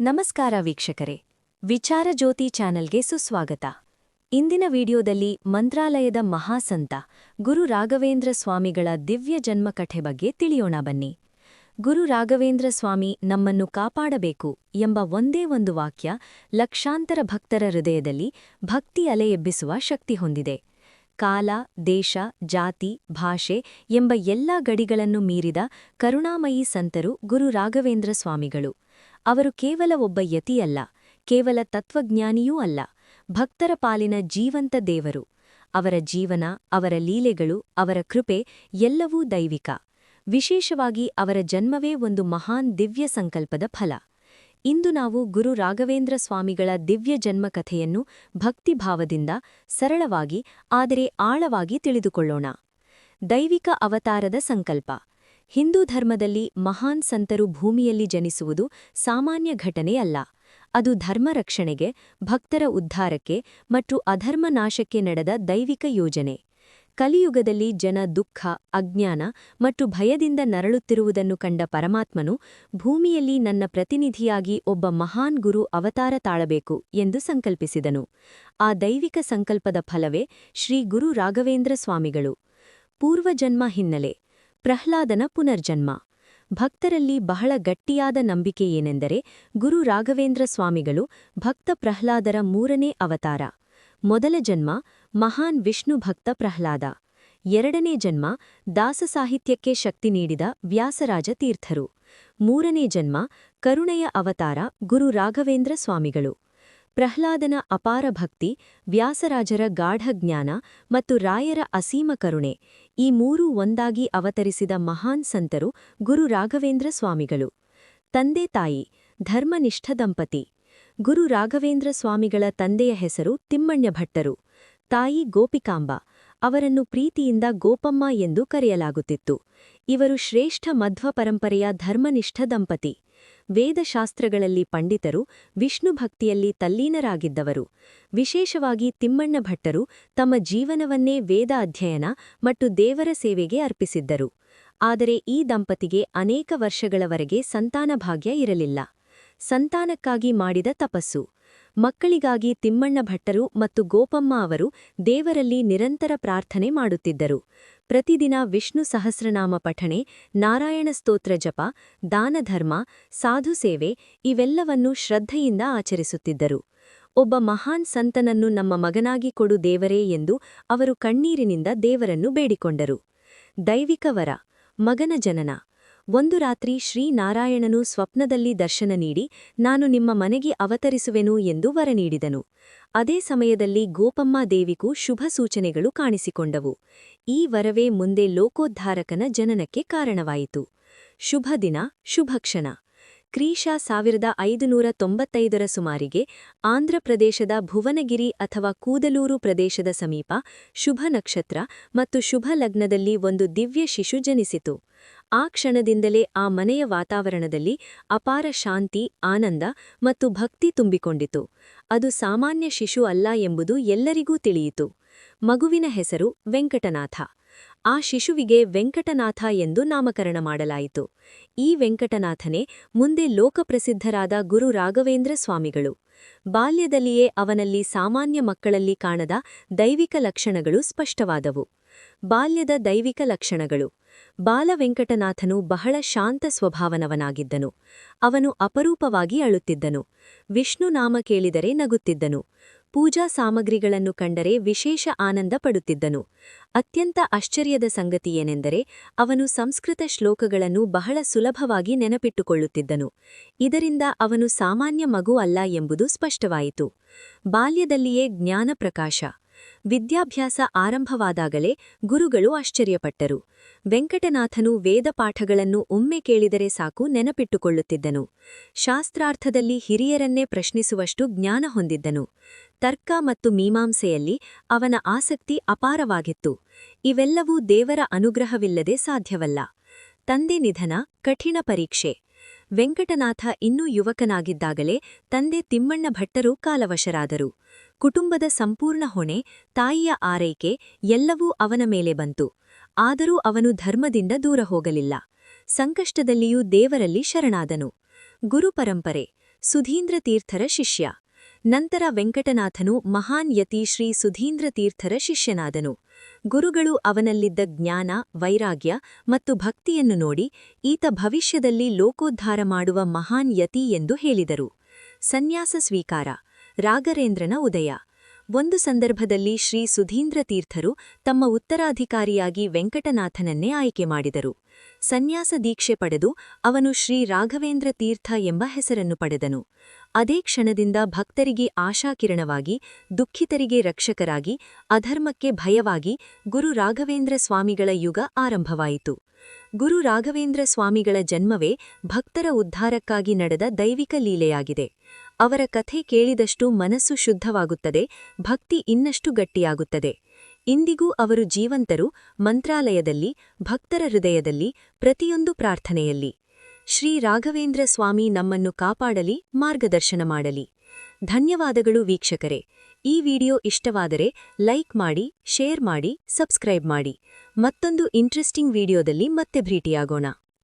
ನಮಸ್ಕಾರ ವೀಕ್ಷಕರೇ. ವಿಚಾರ ಜ್ಯೋತಿ ಚಾನೆಲ್ಗೆ ಸುಸ್ವಾಗತ. ಇಂದಿನ ವಿಡಿಯೋದಲ್ಲಿ ಮಂತ್ರಾಲಯದ ಮಹಾಸಂತ ಗುರು ರಾಘವೇಂದ್ರ ಸ್ವಾಮಿಗಳ ದಿವ್ಯ ಜನ್ಮಕಥೆ ಬಗ್ಗೆ ತಿಳಿಯೋಣ ಬನ್ನಿ. ಗುರು ರಾಘವೇಂದ್ರ ಸ್ವಾಮಿ ನಮ್ಮನ್ನು ಕಾಪಾಡಬೇಕು ಎಂಬ ಒಂದೇ ಒಂದು ವಾಕ್ಯ ಲಕ್ಷಾಂತರ ಭಕ್ತರ ಹೃದಯದಲ್ಲಿ ಭಕ್ತಿ ಅಲೆ ಎಬ್ಬಿಸುವ ಶಕ್ತಿ ಹೊಂದಿದೆ. ಕಾಲ, ದೇಶ, ಜಾತಿ, ಭಾಷೆ ಎಂಬ ಎಲ್ಲಾ ಗಡಿಗಳನ್ನು ಮೀರಿದ ಕರುಣಾಮಯಿ ಸಂತರು ಗುರು ರಾಘವೇಂದ್ರ ಸ್ವಾಮಿಗಳು. ಅವರು ಕೇವಲ ಒಬ್ಬ ಯತಿಯಲ್ಲ, ಕೇವಲ ತತ್ವಜ್ಞಾನಿಯೂ ಅಲ್ಲ, ಭಕ್ತರ ಪಾಲಿನ ಜೀವಂತ ದೇವರು. ಅವರ ಜೀವನ, ಅವರ ಲೀಲೆಗಳು, ಅವರ ಕೃಪೆ ಎಲ್ಲವೂ ದೈವಿಕ. ವಿಶೇಷವಾಗಿ ಅವರ ಜನ್ಮವೇ ಒಂದು ಮಹಾನ್ ದಿವ್ಯ ಸಂಕಲ್ಪದ ಫಲ. ಇಂದು ನಾವು ಗುರು ರಾಘವೇಂದ್ರ ಸ್ವಾಮಿಗಳ ದಿವ್ಯ ಜನ್ಮಕಥೆಯನ್ನು ಭಕ್ತಿಭಾವದಿಂದ ಸರಳವಾಗಿ, ಆದರೆ ಆಳವಾಗಿ ತಿಳಿದುಕೊಳ್ಳೋಣ. ದೈವಿಕ ಅವತಾರದ ಸಂಕಲ್ಪ. ಹಿಂದೂ ಧರ್ಮದಲ್ಲಿ ಮಹಾನ್ ಸಂತರು ಭೂಮಿಯಲ್ಲಿ ಜನಿಸುವುದು ಸಾಮಾನ್ಯ ಘಟನೆಯಲ್ಲ. ಅದು ಧರ್ಮ ರಕ್ಷಣೆಗೆ, ಭಕ್ತರ ಉದ್ಧಾರಕ್ಕೆ ಮತ್ತು ಅಧರ್ಮ ನಾಶಕ್ಕೆ ನಡೆದ ದೈವಿಕ ಯೋಜನೆ. ಕಲಿಯುಗದಲ್ಲಿ ಜನ ದುಃಖ, ಅಜ್ಞಾನ ಮತ್ತು ಭಯದಿಂದ ನರಳುತ್ತಿರುವುದನ್ನು ಕಂಡ ಪರಮಾತ್ಮನು ಭೂಮಿಯಲ್ಲಿ ನನ್ನ ಪ್ರತಿನಿಧಿಯಾಗಿ ಒಬ್ಬ ಮಹಾನ್ ಗುರು ಅವತಾರ ತಾಳಬೇಕು ಎಂದು ಸಂಕಲ್ಪಿಸಿದನು. ಆ ದೈವಿಕ ಸಂಕಲ್ಪದ ಫಲವೇ ಶ್ರೀ ಗುರು ರಾಘವೇಂದ್ರ ಸ್ವಾಮಿಗಳು. ಪೂರ್ವಜನ್ಮ ಹಿನ್ನೆಲೆ. ಪ್ರಹ್ಲಾದನ ಪುನರ್ಜನ್ಮ. ಭಕ್ತರಲ್ಲಿ ಬಹಳ ಗಟ್ಟಿಯಾದ ನಂಬಿಕೆ ಏನೆಂದರೆ, ಗುರು ರಾಘವೇಂದ್ರ ಸ್ವಾಮಿಗಳು ಭಕ್ತ ಪ್ರಹ್ಲಾದರ ಮೂರನೇ ಅವತಾರ. ಮೊದಲ ಜನ್ಮ, ಮಹಾನ್ ವಿಷ್ಣು ಭಕ್ತ ಪ್ರಹ್ಲಾದ. ಎರಡನೇ ಜನ್ಮ, ದಾಸ ಸಾಹಿತ್ಯಕ್ಕೆ ಶಕ್ತಿ ನೀಡಿದ ವ್ಯಾಸರಾಜ ತೀರ್ಥರು. ಮೂರನೇ ಜನ್ಮ, ಕರುಣೆಯ ಅವತಾರ ಗುರು ರಾಘವೇಂದ್ರ ಸ್ವಾಮಿಗಳು. ಪ್ರಹ್ಲಾದನ ಅಪಾರ ಭಕ್ತಿ, ವ್ಯಾಸರಾಜರ ಗಾಢ ಜ್ಞಾನ ಮತ್ತು ರಾಯರ ಅಸೀಮ ಕರುಣೆ. ಈ ಮೂರೂ ಒಂದಾಗಿ ಅವತರಿಸಿದ ಮಹಾನ್ ಸಂತರು ಗುರು ರಾಘವೇಂದ್ರ ಸ್ವಾಮಿಗಳು. ತಂದೆ ತಾಯಿ, ಧರ್ಮನಿಷ್ಠ ದಂಪತಿ, ಗುರು ರಾಘವೇಂದ್ರ ಸ್ವಾಮಿಗಳ ತಂದೆಯ ಹೆಸರು ತಿಮ್ಮಣ್ಯ ಭಟ್ಟರು. ತಾಯಿ ಗೋಪಿಕಾಂಬ, ಅವರನ್ನು ಪ್ರೀತಿಯಿಂದ ಗೋಪಮ್ಮ ಎಂದು ಕರೆಯಲಾಗುತ್ತಿತ್ತು. ಇವರು ಶ್ರೇಷ್ಠ ಮಧ್ವ ಪರಂಪರೆಯ ಧರ್ಮನಿಷ್ಠ ದಂಪತಿ. ವೇದಶಾಸ್ತ್ರಗಳಲ್ಲಿ ಪಂಡಿತರು ವಿಷ್ಣು ಭಕ್ತಿಯಲ್ಲಿ ತಲ್ಲೀನರಾಗಿದ್ದವರು. ವಿಶೇಷವಾಗಿ ತಿಮ್ಮಣ್ಣ ಭಟ್ಟರು ತಮ್ಮ ಜೀವನವನ್ನೇ ವೇದ ಅಧ್ಯಯನ ಮತ್ತು ದೇವರ ಸೇವೆಗೆ ಅರ್ಪಿಸಿದ್ದರು. ಆದರೆ ಈ ದಂಪತಿಗೆ ಅನೇಕ ವರ್ಷಗಳವರೆಗೆ ಸಂತಾನಭಾಗ್ಯ ಇರಲಿಲ್ಲ. ಸಂತಾನಕ್ಕಾಗಿ ಮಾಡಿದ ತಪಸ್ಸು. ಮಕ್ಕಳಿಗಾಗಿ ತಿಮ್ಮಣ್ಣ ಭಟ್ಟರು ಮತ್ತು ಗೋಪಮ್ಮ ಅವರು ದೇವರಲ್ಲಿ ನಿರಂತರ ಪ್ರಾರ್ಥನೆ ಮಾಡುತ್ತಿದ್ದರು. ಪ್ರತಿದಿನ ವಿಷ್ಣು ಸಹಸ್ರನಾಮ ಪಠಣೆ, ನಾರಾಯಣ ಸ್ತೋತ್ರ ಜಪ ದಾನಧರ್ಮ ಸಾಧುಸೇವೆ ಇವೆಲ್ಲವನ್ನೂ ಶ್ರದ್ಧೆಯಿಂದ ಆಚರಿಸುತ್ತಿದ್ದರು. ಒಬ್ಬ ಮಹಾನ್ ಸಂತನನ್ನು ನಮ್ಮ ಮಗನಾಗಿ ಕೊಡು ದೇವರೇ ಎಂದು ಅವರು ಕಣ್ಣೀರಿನಿಂದ ದೇವರನ್ನು ಬೇಡಿಕೊಂಡರು. ದೈವಿಕ ವರ, ಮಗನ ಜನನ. ಒಂದು ರಾತ್ರಿ ಶ್ರೀನಾರಾಯಣನು ಸ್ವಪ್ನದಲ್ಲಿ ದರ್ಶನ ನೀಡಿ, ನಾನು ನಿಮ್ಮ ಮನೆಗೆ ಅವತರಿಸುವೆನು ಎಂದು ವರ ನೀಡಿದನು. ಅದೇ ಸಮಯದಲ್ಲಿ ಗೋಪಮ್ಮ ದೇವಿಗೂ ಶುಭ ಸೂಚನೆಗಳು ಕಾಣಿಸಿಕೊಂಡವು. ಈ ವರವೇ ಮುಂದೆ ಲೋಕೋದ್ಧಾರಕನ ಜನನಕ್ಕೆ ಕಾರಣವಾಯಿತು. ಶುಭ ದಿನ ಶುಭಕ್ಷಣ ಕ್ರೀಶ ಸಾವಿರದ ಐದುನೂರ ತೊಂಬತ್ತೈದರ ಸುಮಾರಿಗೆ ಆಂಧ್ರಪ್ರದೇಶದ ಭುವನಗಿರಿ ಅಥವಾ ಕೂದಲೂರು ಪ್ರದೇಶದ ಸಮೀಪ ಶುಭ ನಕ್ಷತ್ರ ಮತ್ತು ಶುಭ ಲಗ್ನದಲ್ಲಿ ಒಂದು ದಿವ್ಯ ಶಿಶು ಜನಿಸಿತು. ಆ ಕ್ಷಣದಿಂದಲೇ ಆ ಮನೆಯ ವಾತಾವರಣದಲ್ಲಿ ಅಪಾರ ಶಾಂತಿ, ಆನಂದ ಮತ್ತು ಭಕ್ತಿ ತುಂಬಿಕೊಂಡಿತು. ಅದು ಸಾಮಾನ್ಯ ಶಿಶು ಅಲ್ಲ ಎಂಬುದು ಎಲ್ಲರಿಗೂ ತಿಳಿಯಿತು. ಮಗುವಿನ ಹೆಸರು ವೆಂಕಟನಾಥ. ಆ ಶಿಶುವಿಗೆ ವೆಂಕಟನಾಥ ಎಂದು ನಾಮಕರಣ ಮಾಡಲಾಯಿತು. ಈ ವೆಂಕಟನಾಥನೇ ಮುಂದೆ ಲೋಕಪ್ರಸಿದ್ಧರಾದ ಗುರು ರಾಘವೇಂದ್ರ ಸ್ವಾಮಿಗಳು. ಬಾಲ್ಯದಲ್ಲಿಯೇ ಅವನಲ್ಲಿ ಸಾಮಾನ್ಯ ಮಕ್ಕಳಲ್ಲಿ ಕಾಣದ ದೈವಿಕ ಲಕ್ಷಣಗಳು ಸ್ಪಷ್ಟವಾದವು. ಬಾಲ್ಯದ ದೈವಿಕ ಲಕ್ಷಣಗಳು. ಬಾಲವೆಂಕಟನಾಥನು ಬಹಳ ಶಾಂತ ಸ್ವಭಾವನವನಾಗಿದ್ದನು. ಅವನು ಅಪರೂಪವಾಗಿ ಅಳುತ್ತಿದ್ದನು. ವಿಷ್ಣು ನಾಮ ಕೇಳಿದರೆ ನಗುತ್ತಿದ್ದನು. ಪೂಜಾ ಸಾಮಗ್ರಿಗಳನ್ನು ಕಂಡರೆ ವಿಶೇಷ ಆನಂದ ಪಡುತ್ತಿದ್ದನು. ಅತ್ಯಂತ ಆಶ್ಚರ್ಯದ ಸಂಗತಿಯೇನೆಂದರೆ ಅವನು ಸಂಸ್ಕೃತ ಶ್ಲೋಕಗಳನ್ನು ಬಹಳ ಸುಲಭವಾಗಿ ನೆನಪಿಟ್ಟುಕೊಳ್ಳುತ್ತಿದ್ದನು. ಇದರಿಂದ ಅವನು ಸಾಮಾನ್ಯ ಮಗು ಅಲ್ಲ ಎಂಬುದು ಸ್ಪಷ್ಟವಾಯಿತು. ಬಾಲ್ಯದಲ್ಲಿಯೇ ಜ್ಞಾನಪ್ರಕಾಶ. ವಿದ್ಯಾಭ್ಯಾಸ ಆರಂಭವಾದಾಗಲೇ ಗುರುಗಳು ಆಶ್ಚರ್ಯಪಟ್ಟರು. ವೆಂಕಟನಾಥನು ವೇದಪಾಠಗಳನ್ನು ಒಮ್ಮೆ ಕೇಳಿದರೆ ಸಾಕು ನೆನಪಿಟ್ಟುಕೊಳ್ಳುತ್ತಿದ್ದನು. ಶಾಸ್ತ್ರಾರ್ಥದಲ್ಲಿ ಹಿರಿಯರನ್ನೇ ಪ್ರಶ್ನಿಸುವಷ್ಟು ಜ್ಞಾನ ಹೊಂದಿದ್ದನು. ತರ್ಕ ಮತ್ತು ಮೀಮಾಂಸೆಯಲ್ಲಿ ಅವನ ಆಸಕ್ತಿ ಅಪಾರವಾಗಿತ್ತು. ಇವೆಲ್ಲವೂ ದೇವರ ಅನುಗ್ರಹವಿಲ್ಲದೆ ಸಾಧ್ಯವಲ್ಲ. ತಂದೆ ನಿಧನ, ಕಠಿಣ ಪರೀಕ್ಷೆ. ವೆಂಕಟನಾಥ ಇನ್ನೂ ಯುವಕನಾಗಿದ್ದಾಗಲೇ ತಂದೆ ತಿಮ್ಮಣ್ಣ ಭಟ್ಟರು ಕಾಲವಶರಾದರು. ಕುಟುಂಬದ ಸಂಪೂರ್ಣ ಹೊಣೆ, ತಾಯಿಯ ಆರೈಕೆ ಎಲ್ಲವೂ ಅವನ ಮೇಲೆ ಬಂತು. ಆದರೂ ಅವನು ಧರ್ಮದಿಂದ ದೂರ ಹೋಗಲಿಲ್ಲ. ಸಂಕಷ್ಟದಲ್ಲಿಯೂ ದೇವರಲ್ಲಿ ಶರಣಾದನು. ಗುರುಪರಂಪರೆ ಸುಧೀಂದ್ರ ತೀರ್ಥರ ಶಿಷ್ಯ. ನಂತರ ವೆಂಕಟನಾಥನು ಮಹಾನ್ ಯತಿ ಶ್ರೀ ಸುಧೀಂದ್ರ ತೀರ್ಥರ ಶಿಷ್ಯನಾದನು. ಗುರುಗಳು ಅವನಲ್ಲಿದ್ದ ಜ್ಞಾನ, ವೈರಾಗ್ಯ ಮತ್ತು ಭಕ್ತಿಯನ್ನು ನೋಡಿ ಈತ ಭವಿಷ್ಯದಲ್ಲಿ ಲೋಕೋದ್ಧಾರ ಮಾಡುವ ಮಹಾನ್ ಯತಿ ಎಂದು ಹೇಳಿದರು. ಸನ್ಯಾಸ ಸ್ವೀಕಾರ. ರಾಗರೇಂದ್ರನ ಉದಯ. ಒಂದು ಸಂದರ್ಭದಲ್ಲಿ ಶ್ರೀ ಸುಧೀಂದ್ರ ತೀರ್ಥರು ತಮ್ಮ ಉತ್ತರಾಧಿಕಾರಿಯಾಗಿ ವೆಂಕಟನಾಥನನ್ನೇ ಆಯ್ಕೆ ಮಾಡಿದರು. ಸನ್ಯಾಸ ದೀಕ್ಷೆ ಪಡೆದು ಅವನು ಶ್ರೀ ರಾಘವೇಂದ್ರ ತೀರ್ಥ ಎಂಬ ಹೆಸರನ್ನು ಪಡೆದನು. ಅದೇ ಕ್ಷಣದಿಂದ ಭಕ್ತರಿಗೆ ಆಶಾಕಿರಣವಾಗಿ, ದುಃಖಿತರಿಗೆ ರಕ್ಷಕರಾಗಿ, ಅಧರ್ಮಕ್ಕೆ ಭಯವಾಗಿ ಗುರು ರಾಘವೇಂದ್ರ ಸ್ವಾಮಿಗಳ ಯುಗ ಆರಂಭವಾಯಿತು. ಗುರು ರಾಘವೇಂದ್ರ ಸ್ವಾಮಿಗಳ ಜನ್ಮವೇ ಭಕ್ತರ ಉದ್ಧಾರಕ್ಕಾಗಿ ನಡೆದ ದೈವಿಕ ಲೀಲೆಯಾಗಿದೆ. ಅವರ ಕಥೆ ಕೇಳಿದಷ್ಟು ಮನಸ್ಸು ಶುದ್ಧವಾಗುತ್ತದೆ, ಭಕ್ತಿ ಇನ್ನಷ್ಟು ಗಟ್ಟಿಯಾಗುತ್ತದೆ. ಇಂದಿಗೂ ಅವರು ಜೀವಂತರು, ಮಂತ್ರಾಲಯದಲ್ಲಿ, ಭಕ್ತರ ಹೃದಯದಲ್ಲಿ, ಪ್ರತಿಯೊಂದು ಪ್ರಾರ್ಥನೆಯಲ್ಲಿ. ಶ್ರೀ ರಾಘವೇಂದ್ರ ಸ್ವಾಮಿ ನಮ್ಮನ್ನು ಕಾಪಾಡಲಿ, ಮಾರ್ಗದರ್ಶನ ಮಾಡಲಿ. ಧನ್ಯವಾದಗಳು ವೀಕ್ಷಕರೇ. ಈ ವಿಡಿಯೋ ಇಷ್ಟವಾದರೆ ಲೈಕ್ ಮಾಡಿ, ಶೇರ್ ಮಾಡಿ, ಸಬ್ಸ್ಕ್ರೈಬ್ ಮಾಡಿ. ಮತ್ತೊಂದು ಇಂಟ್ರೆಸ್ಟಿಂಗ್ ವಿಡಿಯೋದಲ್ಲಿ ಮತ್ತೆ ಭೇಟಿಯಾಗೋಣ.